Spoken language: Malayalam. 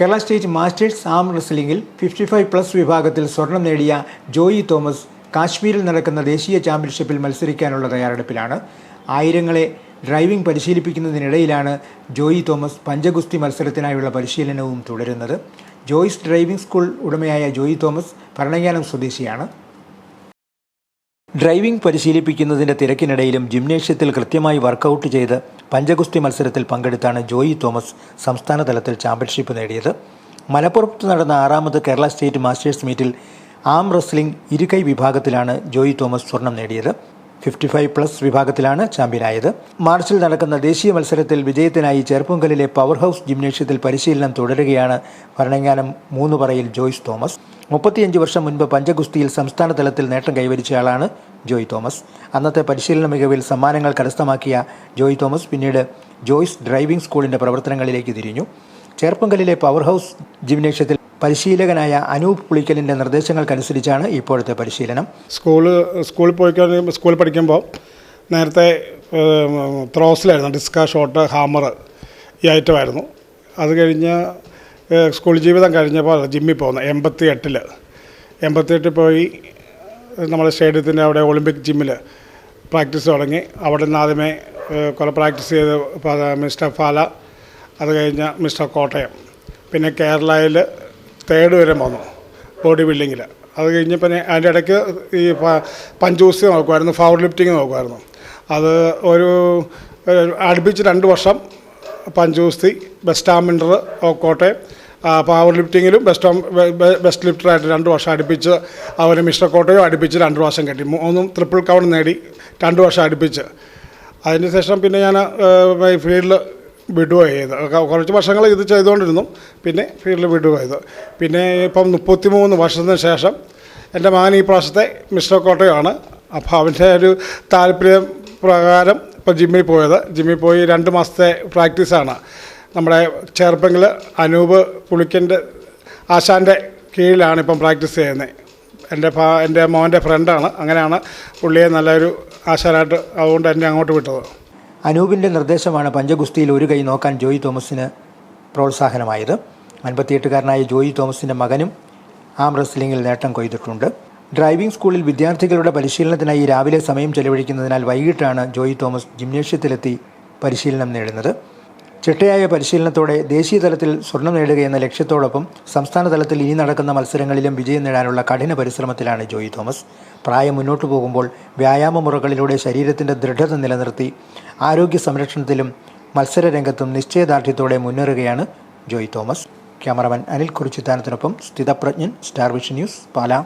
കേരള സ്റ്റേറ്റ് മാസ്റ്റേഴ്സ് ആം റെസ്ലിംഗിൽ ഫിഫ്റ്റി ഫൈവ് പ്ലസ് വിഭാഗത്തിൽ സ്വർണം നേടിയ ജോയി തോമസ് കാശ്മീരിൽ നടക്കുന്ന ദേശീയ ചാമ്പ്യൻഷിപ്പിൽ മത്സരിക്കാനുള്ള തയ്യാറെടുപ്പിലാണ്. ആയിരങ്ങളെ ഡ്രൈവിംഗ് പരിശീലിപ്പിക്കുന്നതിനിടയിലാണ് ജോയി തോമസ് പഞ്ചഗുസ്തി മത്സരത്തിനായുള്ള പരിശീലനവും തുടരുന്നത്. ജോയിസ് ഡ്രൈവിംഗ് സ്കൂൾ ഉടമയായ ജോയി തോമസ് ഭരണങ്ങാനം സ്വദേശിയാണ്. ഡ്രൈവിംഗ് പരിശീലിപ്പിക്കുന്നതിന്റെ തിരക്കിനിടയിലും ജിംനേഷ്യത്തിൽ കൃത്യമായി വർക്കൗട്ട് ചെയ്ത് പഞ്ചഗുസ്തി മത്സരത്തിൽ പങ്കെടുത്താണ് ജോയി തോമസ് സംസ്ഥാന തലത്തിൽ ചാമ്പ്യൻഷിപ്പ് നേടിയത്. മലപ്പുറത്ത് നടന്ന ആറാമത് കേരള സ്റ്റേറ്റ് മാസ്റ്റേഴ്സ് മീറ്റിൽ ആം റെസ്ലിംഗ് ഇരുകൈ വിഭാഗത്തിലാണ് ജോയി തോമസ് സ്വർണം നേടിയത്. ഫിഫ്റ്റി ഫൈവ് പ്ലസ് വിഭാഗത്തിലാണ് ചാമ്പ്യനായത്. മാർച്ചിൽ നടക്കുന്ന ദേശീയ മത്സരത്തിൽ വിജയത്തിനായി ചെറുപ്പുങ്കലിലെ പവർ ഹൗസ് ജിംനേഷ്യത്തിൽ പരിശീലനം തുടരുകയാണ് ഭരണങ്ങാനം മൂന്നുപറയിൽ ജോയ്സ് തോമസ്. മുപ്പത്തിയഞ്ച് വർഷം മുൻപ് പഞ്ചഗുസ്തിയിൽ സംസ്ഥാന തലത്തിൽ നേട്ടം കൈവരിച്ചയാളാണ് ജോയ് തോമസ്. അന്നത്തെ പരിശീലന മികവിൽ സമ്മാനങ്ങൾ കരസ്ഥമാക്കിയ ജോയ് തോമസ് പിന്നീട് ജോയ്സ് ഡ്രൈവിംഗ് സ്കൂളിന്റെ പ്രവർത്തനങ്ങളിലേക്ക് തിരിഞ്ഞു. ചേർപ്പങ്കലിലെ പവർ ഹൗസ് ജിംനേഷ്യത്തിൽ പരിശീലകനായ അനൂപ് പുളിക്കലിന്റെ നിർദ്ദേശങ്ങൾക്കനുസരിച്ചാണ് ഇപ്പോഴത്തെ പരിശീലനം. സ്കൂൾ സ്കൂളിൽ പോയി സ്കൂളിൽ പഠിക്കുമ്പോൾ നേരത്തെ ത്രോസിലായിരുന്നു ഡിസ്ക ഷോട്ട് ഹാമർ ഈ ഐറ്റമായിരുന്നു. അത് കഴിഞ്ഞ് സ്കൂൾ ജീവിതം കഴിഞ്ഞപ്പോൾ ജിമ്മിൽ പോകുന്നത് എൺപത്തി എട്ടിൽ എൺപത്തി എട്ടിൽ പോയി നമ്മുടെ സ്റ്റേഡിയത്തിന്റെ അവിടെ ഒളിമ്പിക് ജിമ്മിൽ പ്രാക്ടീസ് തുടങ്ങി. അവിടെ നിന്ന് ആദ്യമേ കുറേ പ്രാക്ടീസ് ചെയ്ത് മിസ്റ്റർ ഫാല അത് കഴിഞ്ഞ് മിസ്റ്റർ കോട്ടയം. പിന്നെ കേരളയിൽ തേർഡ് വരെ വന്നു ബോഡി ബിൽഡിങ്ങിൽ അത് കഴിഞ്ഞ് പിന്നെ അതിന്റെ ഇടയ്ക്ക് ഈ പഞ്ചൂസ് നോക്കുമായിരുന്നു പവർ ലിഫ്റ്റിംഗ് നോക്കുമായിരുന്നു അത് ഒരു അടുപ്പിച്ച് രണ്ട് വർഷം പഞ്ചൂസ്തി ബെസ്റ്റ് ആമിൻഡർ കോട്ടയം പവർ ലിഫ്റ്റിങ്ങിലും ബെസ്റ്റ് ബെസ്റ്റ് ലിഫ്റ്ററായിട്ട് രണ്ട് വർഷം അടുപ്പിച്ച് അവർ മിസ്റ്റർ കോട്ടയോ അടുപ്പിച്ച് രണ്ട് വർഷം കെട്ടി. മൂന്നും ട്രിപ്പിൾ കൗണ്ട് നേടി രണ്ട് വർഷം അടുപ്പിച്ച്. അതിന് ശേഷം പിന്നെ ഞാൻ ഫീൽഡിൽ ക- കുറച്ച് വർഷങ്ങൾ ഇത് ചെയ്തുകൊണ്ടിരുന്നു. പിന്നെ ഫീൽഡിൽ വിടുവായത്. പിന്നെ ഇപ്പം മുപ്പത്തിമൂന്ന് വർഷത്തിന് ശേഷം എന്റെ മകൻ ഈ പ്രാവശ്യത്തെ മിസ്റ്റർ കോട്ടയാണ്. അപ്പോൾ അവന്റെ ഒരു താല്പര്യം പ്രകാരം ഇപ്പോൾ ജിമ്മിൽ പോയത്. ജിമ്മിൽ പോയി രണ്ട് മാസത്തെ പ്രാക്ടീസാണ്. നമ്മുടെ ചേർപ്പെങ്കിൽ അനൂപ് പുളിക്കന്റെ ആശാന്റെ കീഴിലാണ് ഇപ്പം പ്രാക്ടീസ് ചെയ്യുന്നത്. എന്റെ ഫാ എന്റെ മോന്റെ ഫ്രണ്ടാണ്. അങ്ങനെയാണ് പുള്ളിയെ നല്ലൊരു ആശാനായിട്ട് അതുകൊണ്ട് എന്നെ അങ്ങോട്ട് വിട്ടത്. അനൂപിന്റെ നിർദ്ദേശമാണ് പഞ്ചഗുസ്തിയിൽ ഒരു കൈ നോക്കാൻ ജോയി തോമസിന് പ്രോത്സാഹനമായത്. അൻപത്തിയെട്ടുകാരനായ ജോയി തോമസിന്റെ മകനും ആം റെസ്ലിംഗിൽ നേട്ടം കൊയ്തിട്ടുണ്ട്. ഡ്രൈവിംഗ് സ്കൂളിൽ വിദ്യാർത്ഥികളുടെ പരിശീലനത്തിനായി രാവിലെ സമയം ചെലവഴിക്കുന്നതിനാൽ വൈകിട്ടാണ് ജോയി തോമസ് ജിംനേഷ്യത്തിലെത്തി പരിശീലനം നേടുന്നത്. ചിട്ടയായ പരിശീലനത്തോടെ ദേശീയ തലത്തിൽ സ്വർണം നേടുകയെന്ന ലക്ഷ്യത്തോടൊപ്പം സംസ്ഥാന തലത്തിൽ ഇനി നടക്കുന്ന മത്സരങ്ങളിലും വിജയം നേടാനുള്ള കഠിന പരിശ്രമത്തിലാണ് ജോയി തോമസ്. പ്രായം മുന്നോട്ടു പോകുമ്പോൾ വ്യായാമ മുറകളിലൂടെ ശരീരത്തിന്റെ ദൃഢത നിലനിർത്തി ആരോഗ്യ സംരക്ഷണത്തിലും മത്സരരംഗത്തും നിശ്ചയദാർഢ്യത്തോടെ മുന്നേറുകയാണ് ജോയി തോമസ്. ക്യാമറമാൻ അനിൽ കുറിച്ചിത്താനത്തിനൊപ്പം സ്ഥിതപ്രജ്ഞൻ സ്റ്റാർ വിഷൻ ന്യൂസ് പാലാ.